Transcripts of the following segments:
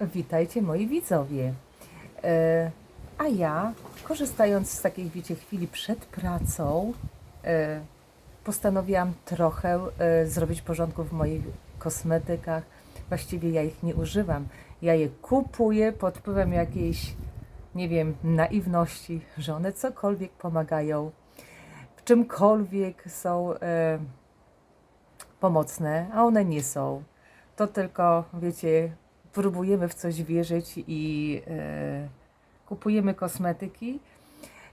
Witajcie moi widzowie. E, a ja, korzystając z takiej, wiecie, chwili przed pracą, e, postanowiłam trochę e, zrobić porządku w moich kosmetykach. Właściwie ja ich nie używam. Ja je kupuję pod wpływem jakiejś, nie wiem, naiwności, że one cokolwiek pomagają, w czymkolwiek są pomocne, a one nie są. To tylko, wiecie, próbujemy w coś wierzyć i e, kupujemy kosmetyki,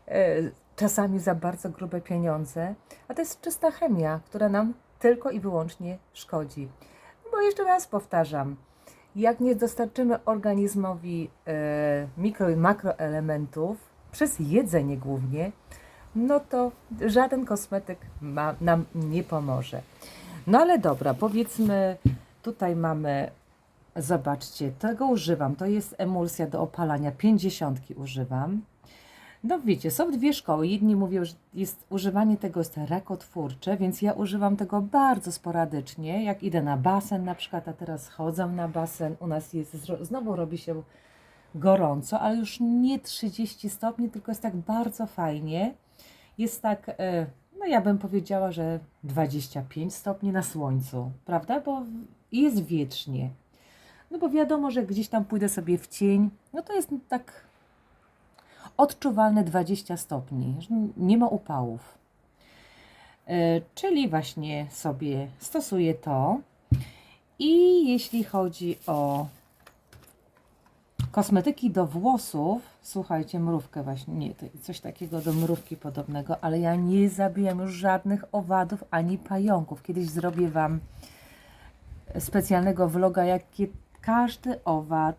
e, czasami za bardzo grube pieniądze, a to jest czysta chemia, która nam tylko i wyłącznie szkodzi. Bo jeszcze raz powtarzam, jak nie dostarczymy organizmowi e, mikro i makroelementów, przez jedzenie głównie, no to żaden kosmetyk ma, nam nie pomoże. No ale dobra, powiedzmy, tutaj mamy, zobaczcie, tego używam, to jest emulsja do opalania, 50 używam. No wiecie, są dwie szkoły. Jedni mówią, że jest, używanie tego jest rakotwórcze, więc ja używam tego bardzo sporadycznie. Jak idę na basen na przykład, a teraz chodzę na basen, u nas jest, znowu robi się gorąco, ale już nie 30 stopni, tylko jest tak bardzo fajnie. Jest tak, e, no ja bym powiedziała, że 25 stopni na słońcu, prawda? Bo jest wiecznie. No bo wiadomo, że gdzieś tam pójdę sobie w cień, no to jest tak odczuwalne 20 stopni, nie ma upałów. E, Czyli właśnie sobie stosuję to. I jeśli chodzi o kosmetyki do włosów, słuchajcie, mrówkę właśnie, nie, coś takiego do mrówki podobnego, ale ja nie zabijam już żadnych owadów ani pająków. Kiedyś zrobię Wam specjalnego vloga, jakie każdy owad,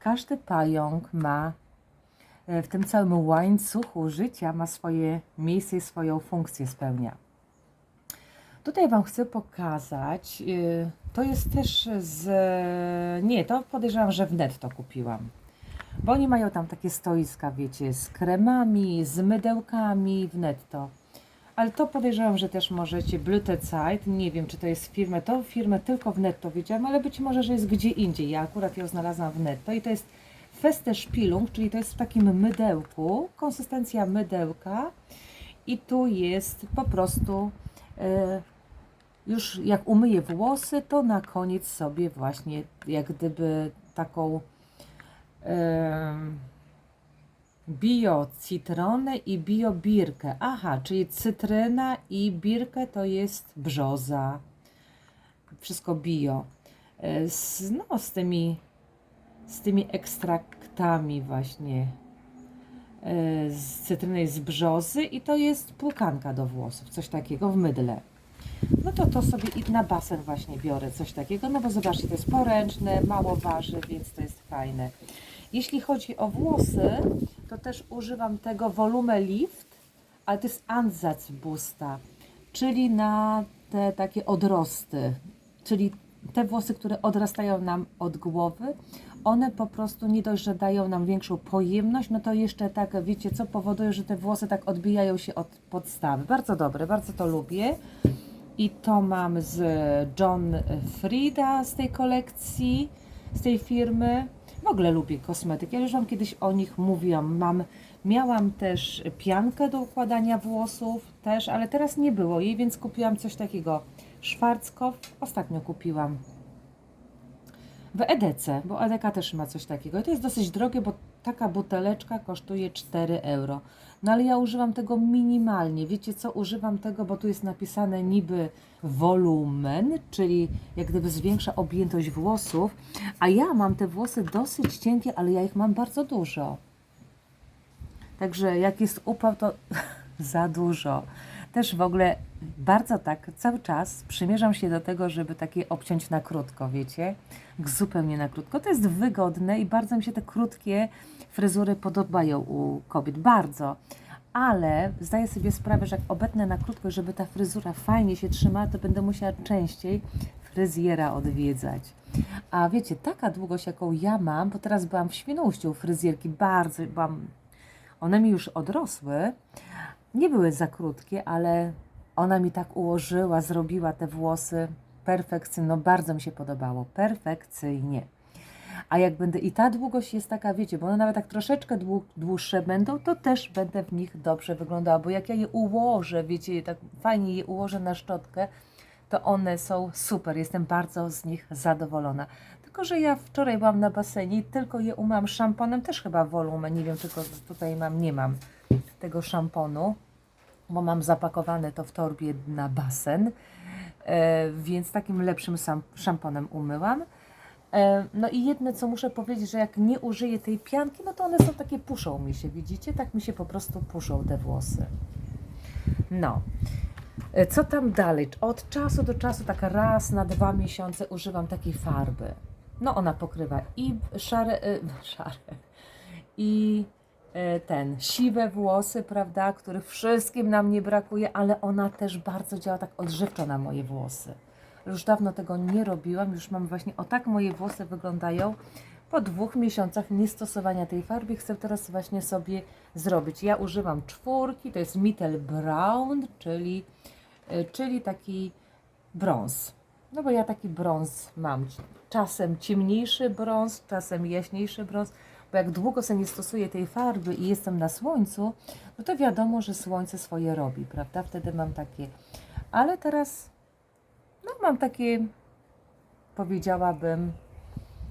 każdy pająk ma e, w tym całym łańcuchu życia ma swoje miejsce i swoją funkcję spełnia. Tutaj Wam chcę pokazać, yy, to jest też z, nie, to podejrzewam, że w netto kupiłam. Bo oni mają tam takie stoiska, wiecie, z kremami, z mydełkami w netto. Ale to podejrzewam, że też możecie Blute Zeit, nie wiem czy to jest firma, to firmę tylko w netto wiedziałam, ale być może, że jest gdzie indziej. Ja akurat ją znalazłam w netto i to jest Feste Spilung, czyli to jest w takim mydełku, konsystencja mydełka i tu jest po prostu e, już jak umyję włosy, to na koniec sobie właśnie jak gdyby taką em, bio cytronę i bio birkę. Aha, czyli cytryna i birkę to jest brzoza. Wszystko bio. E, Z, no, z tymi, z tymi ekstraktami właśnie e, z cytryny z brzozy i to jest płukanka do włosów, coś takiego w mydle. No to to sobie i na basen właśnie biorę coś takiego, no bo zobaczcie, to jest poręczne, mało waży, więc to jest fajne. Jeśli chodzi o włosy, to też używam tego Volume Lift, ale to jest Ansatz Boosta, czyli na te takie odrosty, czyli te włosy, które odrastają nam od głowy, one po prostu nie dość, że dają nam większą pojemność, no to jeszcze tak, wiecie, co powoduje, że te włosy tak odbijają się od podstawy. Bardzo dobre, bardzo to lubię. I to mam z John Frida z tej kolekcji, z tej firmy. W ogóle lubię kosmetyki. Ja już Wam kiedyś o nich mówiłam. Mam, miałam też piankę do układania włosów, też, ale teraz nie było jej, więc kupiłam coś takiego. Schwarzkopf ostatnio kupiłam w Edece, bo Edeka też ma coś takiego. I to jest dosyć drogie, bo taka buteleczka kosztuje 4 euro. No ale ja używam tego minimalnie. Wiecie co? Używam tego, bo tu jest napisane niby wolumen, czyli jak gdyby zwiększa objętość włosów, a ja mam te włosy dosyć cienkie, ale ja ich mam bardzo dużo. Także jak jest upał, to za dużo. Też w ogóle bardzo tak cały czas przymierzam się do tego, żeby takie obciąć na krótko, wiecie? Zupełnie na krótko. To jest wygodne i bardzo mi się te krótkie fryzury podobają u kobiet. Bardzo. Ale zdaję sobie sprawę, że jak obetnę na krótko, żeby ta fryzura fajnie się trzymała, to będę musiała częściej fryzjera odwiedzać. A wiecie, taka długość, jaką ja mam, bo teraz byłam w Świnoujściu fryzjerki, bardzo byłam one mi już odrosły. Nie były za krótkie, ale ona mi tak ułożyła, zrobiła te włosy perfekcyjnie. No bardzo mi się podobało. Perfekcyjnie. A jak będę i ta długość jest taka, wiecie, bo one nawet tak troszeczkę dłu- dłuższe będą, to też będę w nich dobrze wyglądała, bo jak ja je ułożę, wiecie, tak fajnie je ułożę na szczotkę, to one są super. Jestem bardzo z nich zadowolona. Tylko, że ja wczoraj byłam na basenie i tylko je umyłam szamponem, też chyba wolumen, nie wiem, tylko tutaj mam, nie mam tego szamponu, bo mam zapakowane to w torbie na basen, e, więc takim lepszym szamponem umyłam. E, No i jedno, co muszę powiedzieć, że jak nie użyję tej pianki, no to one są takie, puszą mi się, widzicie? Tak mi się po prostu puszą te włosy. No. E, Co tam dalej? Od czasu do czasu, tak raz na dwa miesiące używam takiej farby. No ona pokrywa i szare, szare i ten, siwe włosy, prawda, których wszystkim nam nie brakuje, ale ona też bardzo działa tak odżywczo na moje włosy. Już dawno tego nie robiłam, już mam właśnie, o tak moje włosy wyglądają po dwóch miesiącach niestosowania tej farby. Chcę teraz właśnie sobie zrobić. Ja używam czwórki, to jest Mittel Brown, czyli, e, czyli taki brąz. No bo ja taki brąz mam. Czasem ciemniejszy brąz, czasem jaśniejszy brąz, bo jak długo sobie nie stosuję tej farby i jestem na słońcu, no to wiadomo, że słońce swoje robi, prawda? Wtedy mam takie. Ale teraz, no mam takie, powiedziałabym,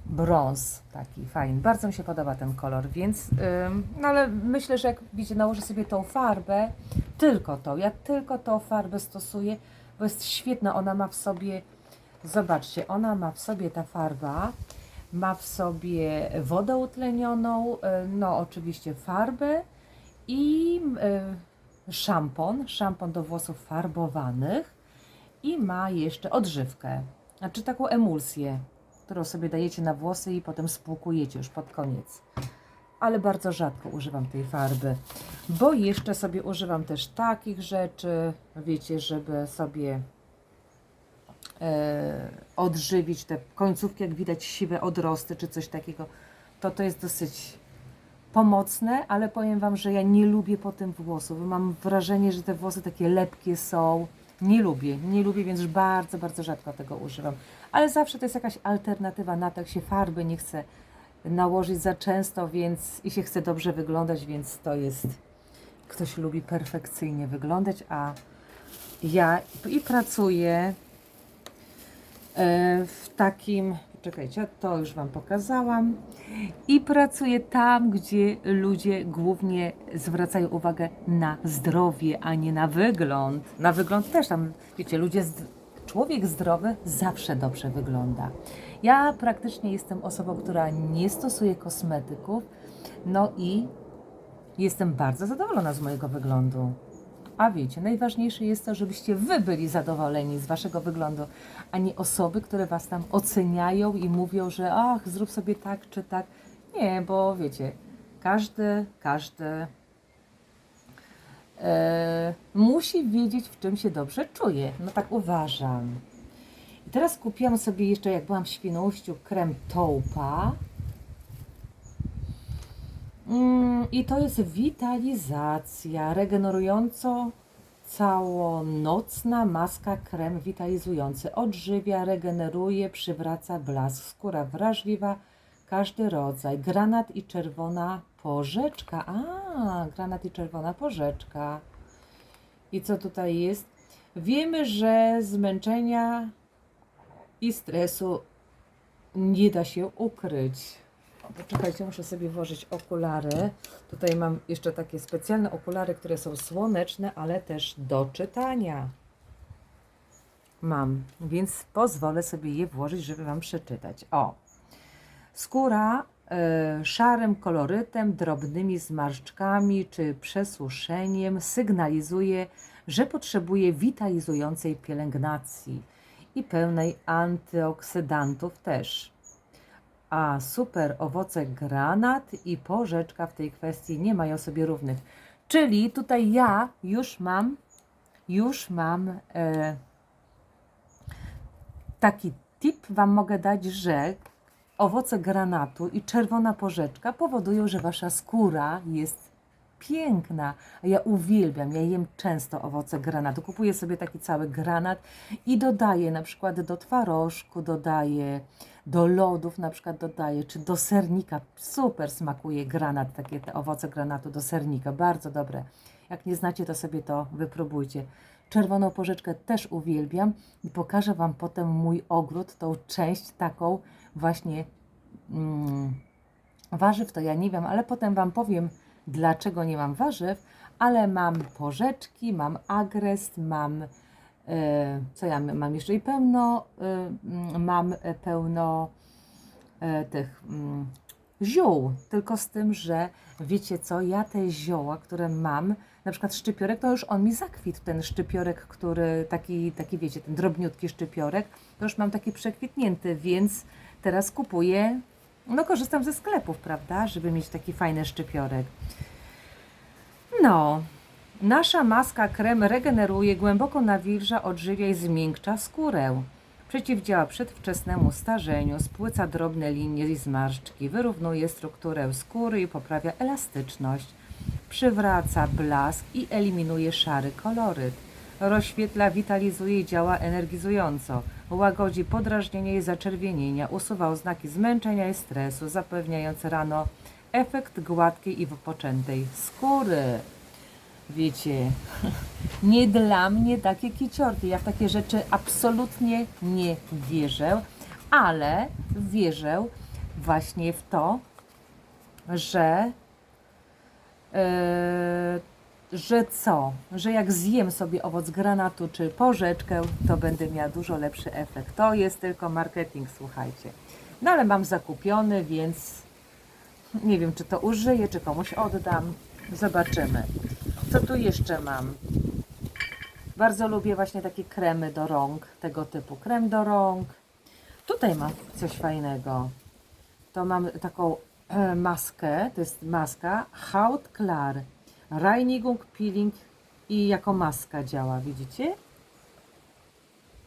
brąz taki fajny. Bardzo mi się podoba ten kolor, więc, ym, no ale myślę, że jak widzicie, nałożę sobie tą farbę, tylko tą, ja tylko tą farbę stosuję, bo jest świetna, ona ma w sobie, zobaczcie, ona ma w sobie ta farba, ma w sobie wodę utlenioną, y, no oczywiście farbę i y, szampon, szampon do włosów farbowanych i ma jeszcze odżywkę, znaczy taką emulsję, którą sobie dajecie na włosy i potem spłukujecie już pod koniec. Ale bardzo rzadko używam tej farby, bo jeszcze sobie używam też takich rzeczy, wiecie, żeby sobie e, odżywić te końcówki, jak widać siwe odrosty czy coś takiego, to to jest dosyć pomocne, ale powiem Wam, że ja nie lubię po tym włosów. Mam wrażenie, że te włosy takie lepkie są. Nie lubię, nie lubię, więc bardzo, bardzo rzadko tego używam. Ale zawsze to jest jakaś alternatywa na to, jak się farby nie chce nałożyć za często, więc i się chce dobrze wyglądać, więc to jest. Ktoś lubi perfekcyjnie wyglądać, a ja i pracuję e, w takim. Czekajcie, to już Wam pokazałam. I pracuję tam, gdzie ludzie głównie zwracają uwagę na zdrowie, a nie na wygląd. Na wygląd też tam, wiecie, ludzie, człowiek zdrowy zawsze dobrze wygląda. Ja praktycznie jestem osobą, która nie stosuje kosmetyków, no i jestem bardzo zadowolona z mojego wyglądu. A wiecie, najważniejsze jest to, żebyście wy byli zadowoleni z waszego wyglądu, a nie osoby, które was tam oceniają i mówią, że ach, zrób sobie tak czy tak. Nie, bo wiecie, każdy, każdy e, musi wiedzieć, w czym się dobrze czuje. No tak uważam. I teraz kupiłam sobie jeszcze, jak byłam w Świnoujściu, krem Toupa. Mm, I to jest witalizacja, regenerująco całonocna maska krem witalizujący. Odżywia, regeneruje, przywraca blask. Skóra wrażliwa, każdy rodzaj. Granat i czerwona porzeczka. A, granat i czerwona porzeczka. I co tutaj jest? Wiemy, że zmęczenia i stresu nie da się ukryć. Poczekajcie, muszę sobie włożyć okulary. Tutaj mam jeszcze takie specjalne okulary, które są słoneczne, ale też do czytania. Mam, więc pozwolę sobie je włożyć, żeby Wam przeczytać. O, skóra e, szarym kolorytem, drobnymi zmarszczkami czy przesuszeniem sygnalizuje, że potrzebuje witalizującej pielęgnacji i pełnej antyoksydantów też. A super owoce granat i porzeczka w tej kwestii nie mają sobie równych. Czyli tutaj ja już mam, już mam e, taki tip Wam mogę dać, że owoce granatu i czerwona porzeczka powodują, że Wasza skóra jest piękna. Ja uwielbiam, ja jem często owoce granatu. Kupuję sobie taki cały granat i dodaję na przykład do twarożku, dodaję do lodów na przykład dodaję, czy do sernika. Super smakuje granat, takie te owoce granatu do sernika, bardzo dobre. Jak nie znacie, to sobie to wypróbujcie. Czerwoną porzeczkę też uwielbiam i pokażę Wam potem mój ogród, tą część taką właśnie mm, warzyw, to ja nie wiem, ale potem Wam powiem, dlaczego nie mam warzyw, ale mam porzeczki, mam agrest, mam co ja mam jeszcze? I pełno, e, mam e, pełno e, tych mm, ziół, tylko z tym, że wiecie co, ja te zioła, które mam, na przykład szczypiorek, to już on mi zakwitł, ten szczypiorek, który taki, taki wiecie, ten drobniutki szczypiorek, to już mam taki przekwitnięty, więc teraz kupuję, no korzystam ze sklepów, prawda, żeby mieć taki fajny szczypiorek. No, nasza maska krem regeneruje, głęboko nawilża, odżywia i zmiękcza skórę. Przeciwdziała przedwczesnemu starzeniu, spłyca drobne linie i zmarszczki, wyrównuje strukturę skóry i poprawia elastyczność. Przywraca blask i eliminuje szary koloryt. Rozświetla, witalizuje i działa energizująco. Łagodzi podrażnienie i zaczerwienienia, usuwa oznaki zmęczenia i stresu, zapewniając rano efekt gładkiej i wypoczętej skóry. Wiecie, nie dla mnie takie kiciorki. Ja w takie rzeczy absolutnie nie wierzę, ale wierzę właśnie w to, że e, że co? Że jak zjem sobie owoc granatu czy porzeczkę, to będę miała dużo lepszy efekt. To jest tylko marketing, słuchajcie. No ale mam zakupiony, więc nie wiem, czy to użyję, czy komuś oddam. Zobaczymy. Co tu jeszcze mam? Bardzo lubię właśnie takie kremy do rąk, tego typu krem do rąk. Tutaj mam coś fajnego. To mam taką maskę, to jest maska Haut Klar. Reinigung, peeling i jako maska działa, widzicie?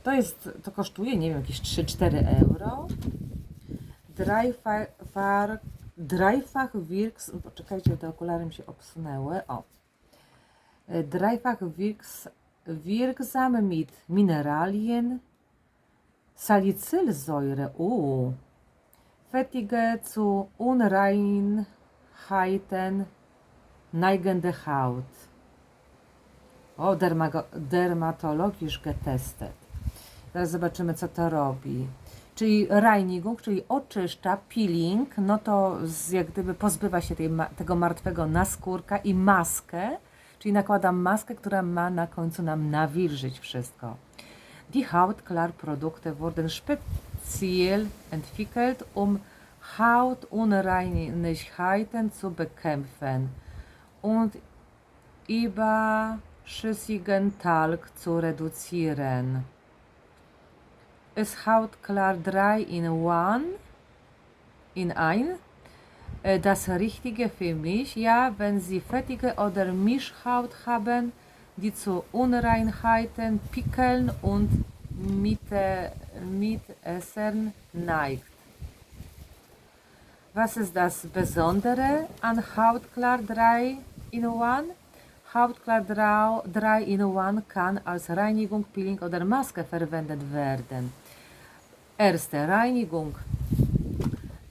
To jest, to kosztuje, nie wiem, jakieś 3-4 euro. Dreifach Wirks, poczekajcie, te okulary mi się obsunęły, o. Dreifach Wirks, Wirksam mit Mineralien, Salicylsäure, uh. Fettige zu Unreinheiten neigende Haut. O, dermatologisch getestet. Teraz zobaczymy, co to robi. Czyli reinigung, czyli oczyszcza, peeling, no to z, jak gdyby pozbywa się tej, tego martwego naskórka i maskę, czyli nakładam maskę, która ma na końcu nam nawilżyć wszystko. Die Hautklarprodukte wurden speziell entwickelt, um Hautunreinigkeiten zu bekämpfen und überschüssigen Talg zu reduzieren. Ist Hautklar 3 in 1 in 1 das Richtige für mich? Ja, wenn Sie fettige oder Mischhaut haben, die zu Unreinheiten, Pickeln und Mitessern neigt. Was ist das Besondere an Hautklar 3 in 1? Hautklar 3 in 1 kann als Reinigung, Peeling oder Maske verwendet werden. Erste Reinigung.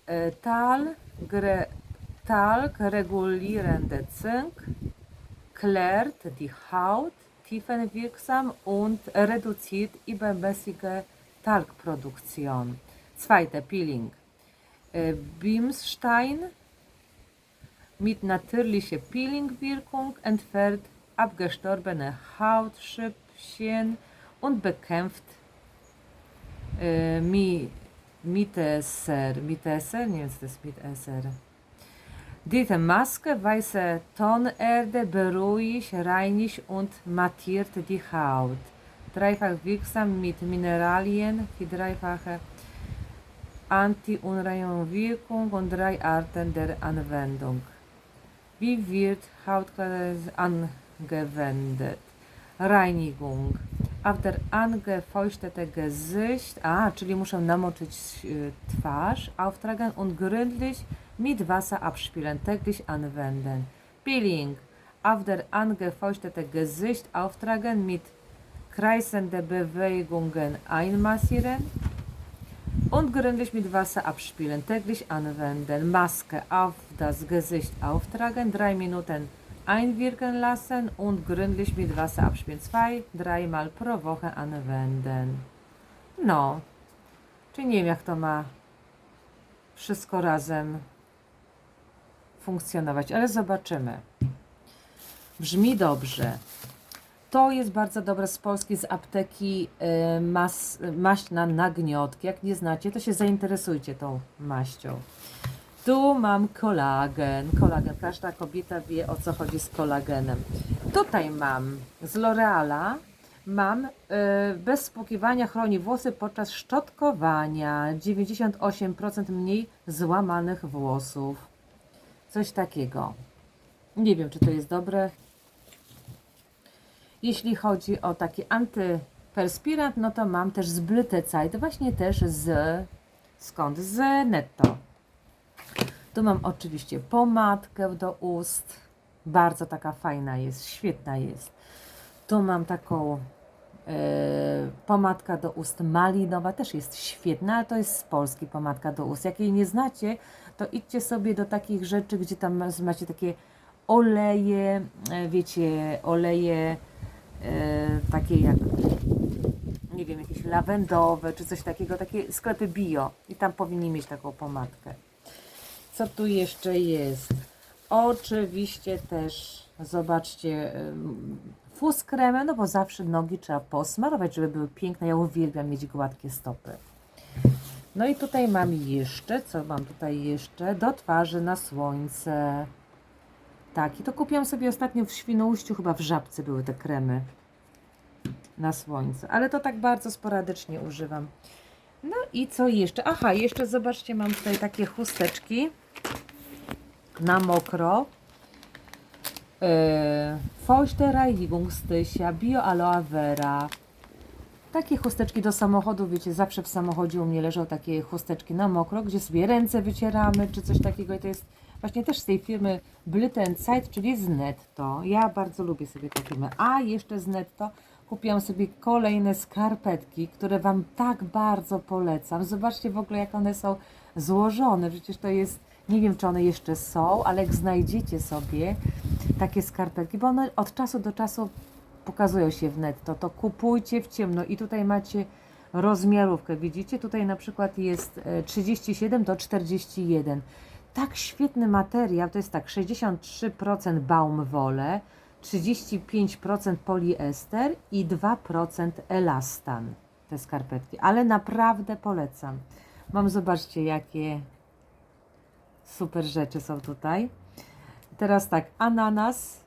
Äh, Tal, gre, Talg regulierende Zink klärt die Haut tiefenwirksam und reduziert übermäßige Talgproduktion. Zweite Peeling. Äh, Bimstein mit natürlicher Peelingwirkung entfernt abgestorbene Hautschüppchen und bekämpft äh, Mi Mitesser. Mitesser? Nie wiem, co to jest Mitesser. Diese Maske, weiße Tonerde beruhigt, reinigt und mattiert die Haut. Dreifach wirksam mit Mineralien für dreifache Anti-Unreinigung und drei Arten der Anwendung. Wie wird Hautkleidung angewendet? Reinigung. Auf der angefeuchtete Gesicht, a, czyli muszę namoczyć y, twarz, auftragen und gründlich mit Wasser abspülen, täglich anwenden. Peeling. Auf der angefeuchtete Gesicht auftragen mit kreisende Bewegungen einmassieren. Und gründlich mit Wasser abspülen, täglich anwenden, Maske auf das Gesicht auftragen, drei Minuten einwirken lassen und gründlich mit Wasser abspülen, zwei, dreimal pro Woche anwenden. No, czy nie wiem jak to ma wszystko razem funkcjonować, ale zobaczymy. Brzmi dobrze. To jest bardzo dobre z Polski, z apteki y, mas, na nagniotki. Jak nie znacie, to się zainteresujcie tą maścią. Tu mam kolagen. Kolagen. Każda kobieta wie o co chodzi z kolagenem. Tutaj mam z L'Oreala. Mam y, bez spłukiwania chroni włosy podczas szczotkowania. 98% mniej złamanych włosów. Coś takiego. Nie wiem, czy to jest dobre. Jeśli chodzi o taki antyperspirant, no to mam też z Blütezeit, właśnie też z skąd? Z Netto. Tu mam oczywiście pomadkę do ust. Bardzo taka fajna jest, świetna jest. Tu mam taką e, pomadka do ust malinowa, też jest świetna, ale to jest z Polski pomadka do ust. Jak jej nie znacie, to idźcie sobie do takich rzeczy, gdzie tam macie takie oleje, e, wiecie, oleje e, takie jak nie wiem, jakieś lawendowe czy coś takiego, takie sklepy bio i tam powinni mieć taką pomadkę. Co tu jeszcze jest? Oczywiście też zobaczcie fus kremem, no bo zawsze nogi trzeba posmarować, żeby były piękne. Ja uwielbiam mieć gładkie stopy. No i tutaj mam jeszcze, co mam tutaj jeszcze? Do twarzy na słońce. Tak, i to kupiłam sobie ostatnio w Świnoujściu, chyba w Żabce były te kremy na słońce, ale to tak bardzo sporadycznie używam. No i co jeszcze? Aha, jeszcze zobaczcie, mam tutaj takie chusteczki na mokro. Yy, Feuchte Reinigungstysia, Bio Aloe Vera. Takie chusteczki do samochodu, wiecie, zawsze w samochodzie u mnie leżą takie chusteczki na mokro, gdzie sobie ręce wycieramy, czy coś takiego i to jest właśnie też z tej firmy Zeit, czyli z Netto. Ja bardzo lubię sobie tę firmę. A jeszcze z Netto kupiłam sobie kolejne skarpetki, które Wam tak bardzo polecam. Zobaczcie w ogóle, jak one są złożone. Przecież to jest, nie wiem, czy one jeszcze są, ale jak znajdziecie sobie takie skarpetki, bo one od czasu do czasu pokazują się w netto, to kupujcie w ciemno i tutaj macie rozmiarówkę. Widzicie, tutaj na przykład jest e, 37 do 41. Tak świetny materiał, to jest tak 63% baumwolle, 35% poliester i 2% elastan. Te skarpetki, ale naprawdę polecam. Mam, zobaczcie, jakie super rzeczy są tutaj. Teraz tak, ananas,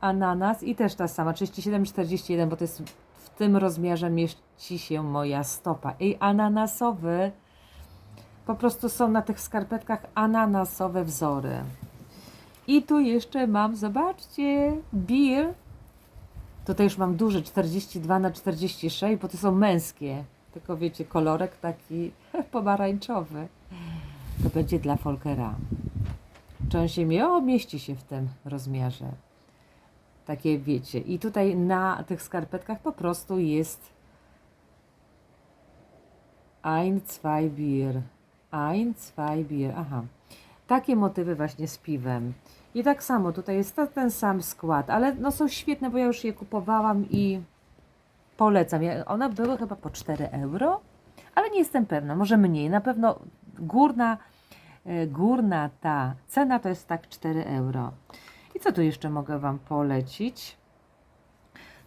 ananas i też ta sama, 37-41, bo to jest w tym rozmiarze mieści się moja stopa. I ananasowy, po prostu są na tych skarpetkach ananasowe wzory. I tu jeszcze mam, zobaczcie, beer. Tutaj już mam duży, 42 na 46, bo to są męskie. Tylko wiecie, kolorek taki pomarańczowy. To będzie dla Folkera. Mi o, mieści się w tym rozmiarze. Takie wiecie. I tutaj na tych skarpetkach po prostu jest ein, zwei Bier. Ein, zwei Bier. Aha. Takie motywy właśnie z piwem. I tak samo tutaj jest to, ten sam skład, ale no są świetne, bo ja już je kupowałam i polecam. Ja, one były chyba po 4 euro, ale nie jestem pewna, może mniej. Na pewno górna, e, górna ta cena to jest tak 4 euro. I co tu jeszcze mogę Wam polecić?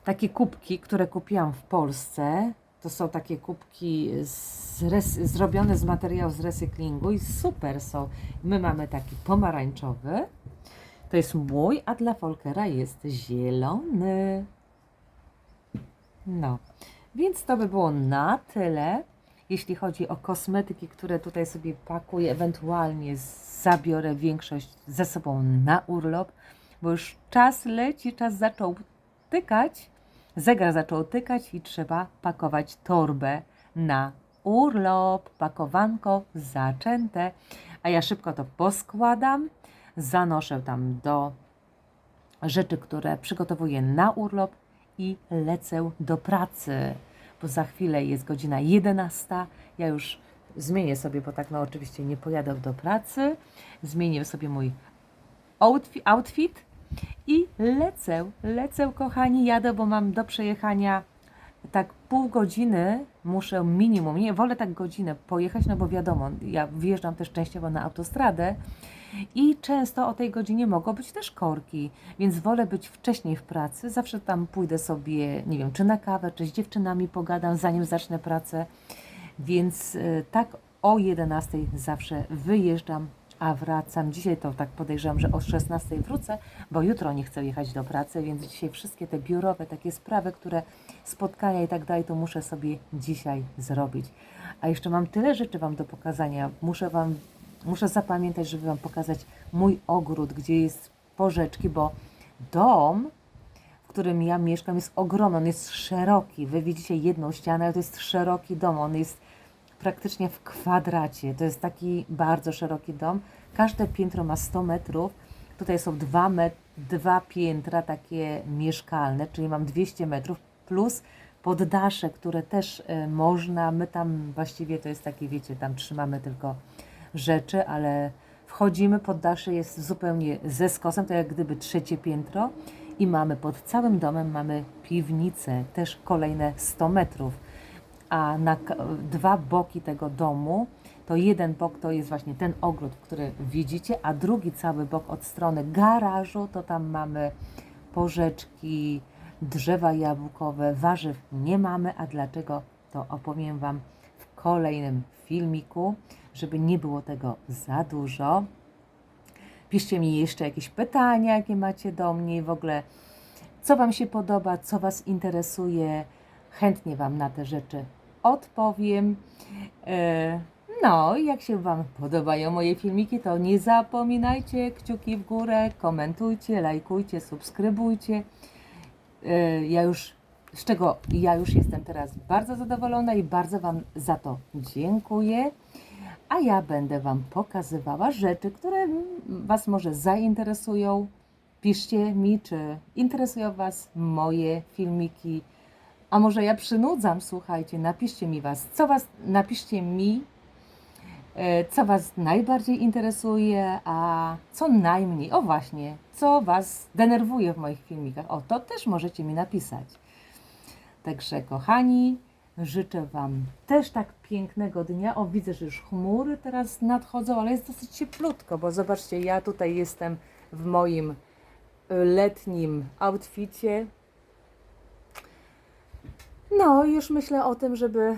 Takie kubki, które kupiłam w Polsce. To są takie kubki z zrobione z materiału z recyklingu i super są. My mamy taki pomarańczowy. To jest mój, a dla Folkera jest zielony. No, więc to by było na tyle. Jeśli chodzi o kosmetyki, które tutaj sobie pakuję, ewentualnie zabiorę większość ze sobą na urlop, bo już czas leci, czas zaczął tykać, zegar zaczął tykać i trzeba pakować torbę na urlop. Pakowanko zaczęte, a ja szybko to poskładam, zanoszę tam do rzeczy, które przygotowuję na urlop i lecę do pracy, bo za chwilę jest godzina 11. Ja już zmienię sobie, bo tak no oczywiście nie pojadę do pracy, zmienię sobie mój outfi- outfit i lecę, lecę kochani, jadę, bo mam do przejechania tak pół godziny, muszę minimum, nie, wolę tak godzinę pojechać, no bo wiadomo, ja wjeżdżam też częściowo na autostradę i często o tej godzinie mogą być też korki, więc wolę być wcześniej w pracy, zawsze tam pójdę sobie, nie wiem, czy na kawę, czy z dziewczynami pogadam, zanim zacznę pracę, więc y, tak o 11 zawsze wyjeżdżam, a wracam. Dzisiaj to tak podejrzewam, że o 16 wrócę, bo jutro nie chcę jechać do pracy, więc dzisiaj wszystkie te biurowe takie sprawy, które spotkania i tak dalej, to muszę sobie dzisiaj zrobić. A jeszcze mam tyle rzeczy Wam do pokazania. Muszę Wam, muszę zapamiętać, żeby Wam pokazać mój ogród, gdzie jest porzeczki, bo dom, w którym ja mieszkam, jest ogromny, on jest szeroki. Wy widzicie jedną ścianę, ale to jest szeroki dom, on jest praktycznie w kwadracie. To jest taki bardzo szeroki dom. Każde piętro ma 100 metrów. Tutaj są dwa, met, dwa piętra takie mieszkalne, czyli mam 200 metrów plus poddasze, które też e, można. My tam właściwie to jest takie, wiecie, tam trzymamy tylko rzeczy, ale wchodzimy, poddasze jest zupełnie ze skosem, to jak gdyby trzecie piętro i mamy pod całym domem mamy piwnicę, też kolejne 100 metrów. A na dwa boki tego domu, to jeden bok to jest właśnie ten ogród, który widzicie, a drugi cały bok od strony garażu, to tam mamy porzeczki, drzewa jabłkowe, warzyw nie mamy, a dlaczego to opowiem Wam kolejnym filmiku, żeby nie było tego za dużo. Piszcie mi jeszcze jakieś pytania, jakie macie do mnie w ogóle co Wam się podoba, co Was interesuje. Chętnie Wam na te rzeczy odpowiem. E, No, jak się Wam podobają moje filmiki, to nie zapominajcie kciuki w górę, komentujcie, lajkujcie, subskrybujcie. E, Ja już, z czego ja już jestem teraz bardzo zadowolona i bardzo Wam za to dziękuję. A ja będę Wam pokazywała rzeczy, które Was może zainteresują. Piszcie mi, czy interesują Was moje filmiki. A może ja przynudzam, słuchajcie, napiszcie mi Was, co Was, napiszcie mi, e, co Was najbardziej interesuje, a co najmniej, o właśnie, co Was denerwuje w moich filmikach. O, to też możecie mi napisać. Także kochani, życzę Wam też tak pięknego dnia. O, widzę, że już chmury teraz nadchodzą, ale jest dosyć cieplutko, bo zobaczcie, ja tutaj jestem w moim y, letnim outficie. No, już myślę o tym, żeby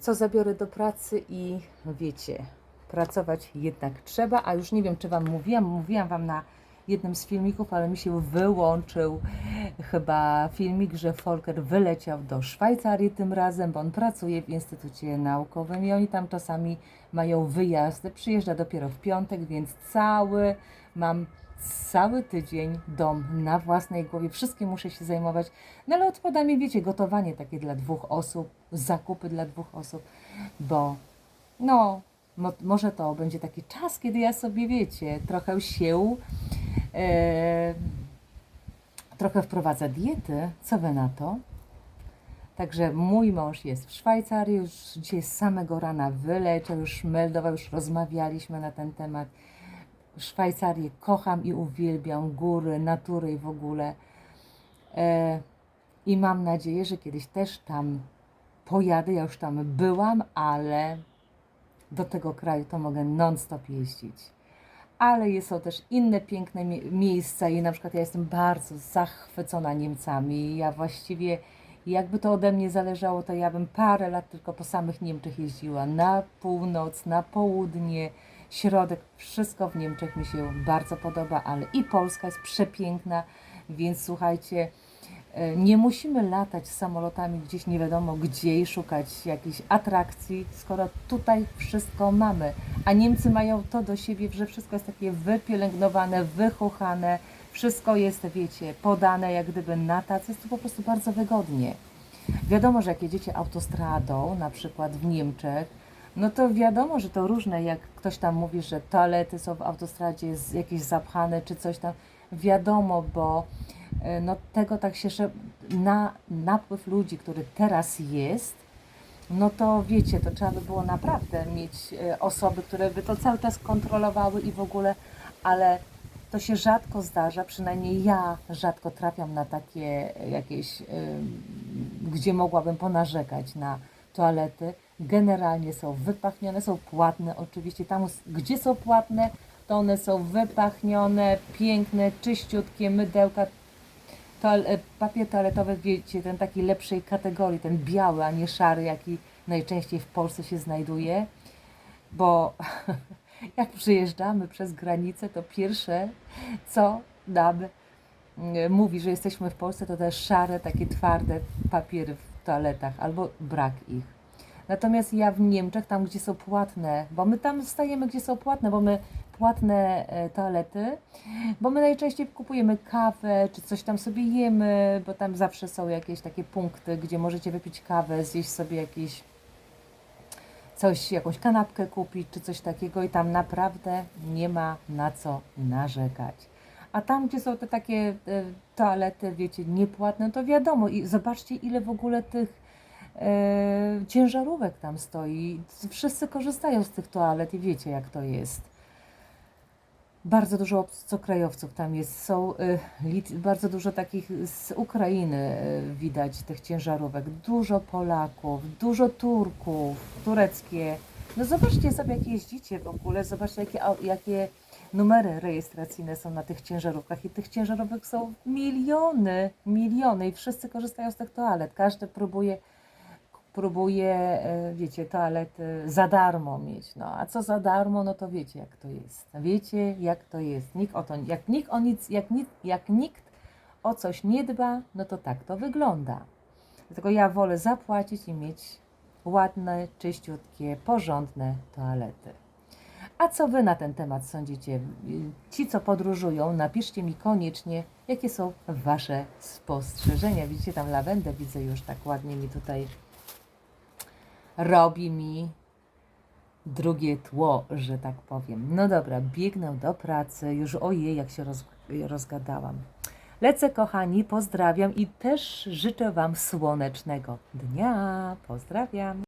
co zabiorę do pracy i wiecie, pracować jednak trzeba, a już nie wiem, czy Wam mówiłam, mówiłam Wam na jednym z filmików, ale mi się wyłączył chyba filmik, że Volker wyleciał do Szwajcarii tym razem, bo on pracuje w Instytucie Naukowym i oni tam czasami mają wyjazdy. Przyjeżdża dopiero w piątek, więc cały mam cały tydzień dom na własnej głowie. Wszystkim muszę się zajmować. No ale odpada mi, wiecie, gotowanie takie dla dwóch osób, zakupy dla dwóch osób, bo no, mo, może to będzie taki czas, kiedy ja sobie, wiecie, trochę się trochę wprowadzę diety. Co wy na to? Także mój mąż jest w Szwajcarii, już dzisiaj z samego rana wyleciał, już meldował, już rozmawialiśmy na ten temat. Szwajcarię kocham i uwielbiam, góry, natury i w ogóle. E, I mam nadzieję, że kiedyś też tam pojadę. Ja już tam byłam, ale do tego kraju to mogę non-stop jeździć. Ale są też inne piękne mie- miejsca i na przykład ja jestem bardzo zachwycona Niemcami. Ja właściwie, jakby to ode mnie zależało, to ja bym parę lat tylko po samych Niemczech jeździła. Na północ, na południe, środek, wszystko w Niemczech mi się bardzo podoba, ale i Polska jest przepiękna, więc słuchajcie, nie musimy latać samolotami gdzieś nie wiadomo gdzie i szukać jakichś atrakcji, skoro tutaj wszystko mamy. A Niemcy mają to do siebie, że wszystko jest takie wypielęgnowane, wychuchane, wszystko jest, wiecie, podane jak gdyby na tacy, jest to po prostu bardzo wygodnie. Wiadomo, że jak jedziecie autostradą, na przykład w Niemczech, no to wiadomo, że to różne, jak ktoś tam mówi, że toalety są w autostradzie jakieś zapchane czy coś tam. Wiadomo, bo e, no tego tak się sze- na napływ ludzi, który teraz jest, no to wiecie, to trzeba by było naprawdę mieć e, osoby, które by to cały czas kontrolowały i w ogóle, ale to się rzadko zdarza, przynajmniej ja rzadko trafiam na takie jakieś, gdzie mogłabym ponarzekać na toalety. Generalnie są wypachnione, są płatne oczywiście. Tam, gdzie są płatne, to one są wypachnione, piękne, czyściutkie, mydełka, Toal- e, papier toaletowy, wiecie, ten taki lepszej kategorii, ten biały, a nie szary, jaki najczęściej w Polsce się znajduje, bo jak przyjeżdżamy przez granicę, to pierwsze, co nam e, mówi, że jesteśmy w Polsce, to te szare, takie twarde papiery w toaletach, albo brak ich. Natomiast ja w Niemczech, tam gdzie są płatne, bo my tam stajemy, gdzie są płatne, bo my płatne e, toalety, bo my najczęściej kupujemy kawę, czy coś tam sobie jemy, bo tam zawsze są jakieś takie punkty, gdzie możecie wypić kawę, zjeść sobie jakieś coś, jakąś kanapkę kupić, czy coś takiego i tam naprawdę nie ma na co narzekać. A tam, gdzie są te takie e, toalety, wiecie, niepłatne, to wiadomo. I zobaczcie, ile w ogóle tych e, ciężarówek tam stoi. Wszyscy korzystają z tych toalet i wiecie, jak to jest. Bardzo dużo obcokrajowców tam jest. Są y, bardzo dużo takich z Ukrainy y, widać tych ciężarówek. Dużo Polaków, dużo Turków, tureckie. No zobaczcie sobie, jak jeździcie w ogóle. Zobaczcie, jakie, jakie numery rejestracyjne są na tych ciężarówkach. I tych ciężarówek są miliony, miliony. I wszyscy korzystają z tych toalet. Każdy próbuje próbuje, e, wiecie, toalety za darmo mieć. No a co za darmo, no to wiecie jak to jest. Wiecie jak to jest. Nikt o to, jak nikt o nic, jak, nikt, jak nikt o coś nie dba, no to tak to wygląda. Dlatego ja wolę zapłacić i mieć ładne, czyściutkie, porządne toalety. A co Wy na ten temat sądzicie? Ci, co podróżują, napiszcie mi koniecznie, jakie są Wasze spostrzeżenia. Widzicie, tam lawendę widzę już tak ładnie mi tutaj robi mi drugie tło, że tak powiem. No dobra, biegnę do pracy. Już ojej, jak się roz, rozgadałam. Lecę, kochani, pozdrawiam i też życzę Wam słonecznego dnia. Pozdrawiam.